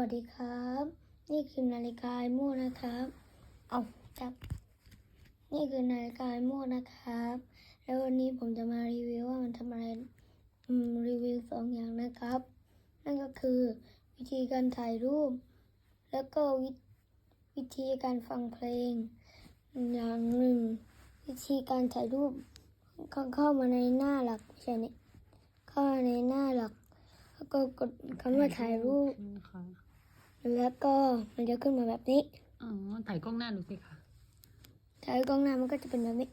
วัสดีครับ นี่คือนาฬิกาไอโม่นะครับ เอาจับ นี่คือนาฬิกาไอโม่นะครับ แล้ววันนี้ผมจะมารีวิวว่ามันทำอะไรอืมรีวิวสองอย่างนะครับ นั่นก็คือวิธีการถ่ายรูป แล้วก็วิวิธีการฟังเพลง อย่างหนึ่ง วิธีการถ่ายรูปเข้าเข้ามาในหน้าหลักไม่ใช่นี่เข้ามาในหน้าหลัก แล้วก็กดคำว่าถ่ายรูปใช่ไหมคะแล้วก็มันจะขึ้นมาแบบนี้ อ๋อ ถ่ายกล้องหน้าดูสิคะถ่ายกล้องหน้ามันก็จะเป็นแบบนี้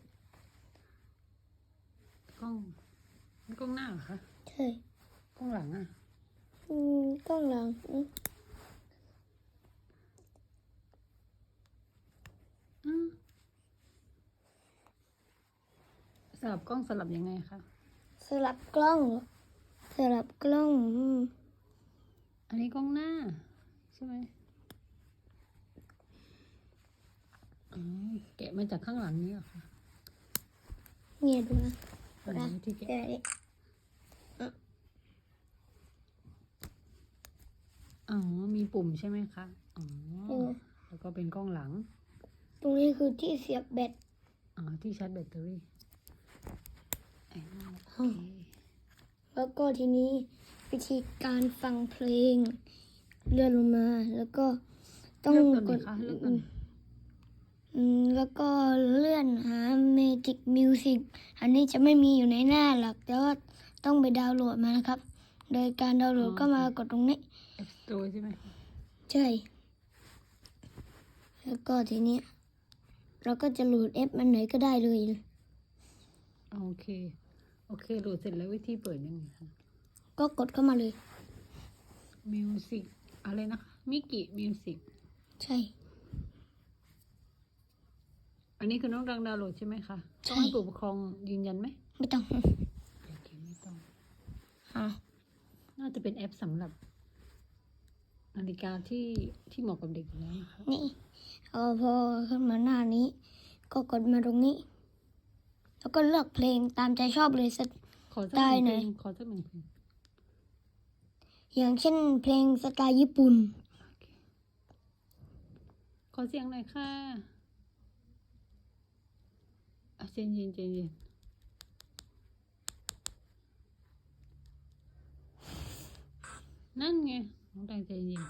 กล้องนี่กล้องหน้าเหรอคะใช่กล้องหลังอะอืมกล้องหลังอืมอืมสลับกล้องสลับยังไงคะ สลับกล้องเหรอสลับกล้อง อืมอันนี้กล้องหน้า ใช่ไหมอ๋อแกะมาจากข้างหลังนี้เหรอคะเนี่ยดูนะอันนี้ที่แกะแกะดิอ๋อ มีปุ่มใช่ไหมคะ อ๋ออืมแล้วก็เป็นกล้องหลัง ตรงนี้คือที่เสียบแบต อ๋อ ที่ชาร์จแบตเตอรี่ไอ้นั่นโอเคแล้วก็ทีนี้ วิธีการฟังเพลง เลื่อนลงมา แล้วก็ต้องเลือกตัวไหกนดคะเลือกตัวไหนอืมแล้วก็เลื่อนหา Magic Music อันนี้จะไม่มีอยู่ในหน้าหลัก แต่ว่าต้องไปดาวน์โหลดมานะครับ โดยการดาวน์โหลดก็มากดตรงนี้ App Store ใช่ไหมใช่ แล้วก็ทีนี้เราก็จะโหลดแอปมันไหนก็ได้เลย โอเค โอเค โหลดเสร็จแล้ววิธีเปิดยังไงคะ ก็กดเข้ามาเลย มิวสิกอะไรนะคะมิกิมิวสิกใช่ อันนี้คือน้องดังดาวน์โหลดใช่ไหมคะใช่ ต้องให้ผู้ปกครองยืนยันไหมไม่ต้องโอเคไม่ต้อง อะน่าจะเป็นแอปสำหรับนาฬิกาที่ที่เหมาะกับเด็กอยู่แล้วนะคะนี่เอาพอขึ้นมาหน้านี้ ก็กดมาตรงนี้ แล้วก็เลือกเพลงตามใจชอบเลยสัก ขอสักได้หนึ่งไหนเพลงขอสักหนึ่งเพลง อย่างเช่นเพลงสไตล์ญี่ปุ่น ขอเสียงหน่อยค่ะอะเจนเย็นเจนเย็นนั่นไงน้องดังใจเย็น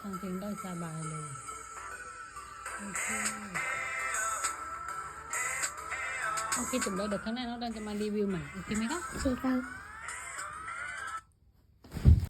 ฟังเพลงได้สบายเลย โอเค โอเคจบแล้วเดี๋ยวข้างหน้าน้องดันจะมารีวิวใหม่โอเคไหมคะใช่ครับ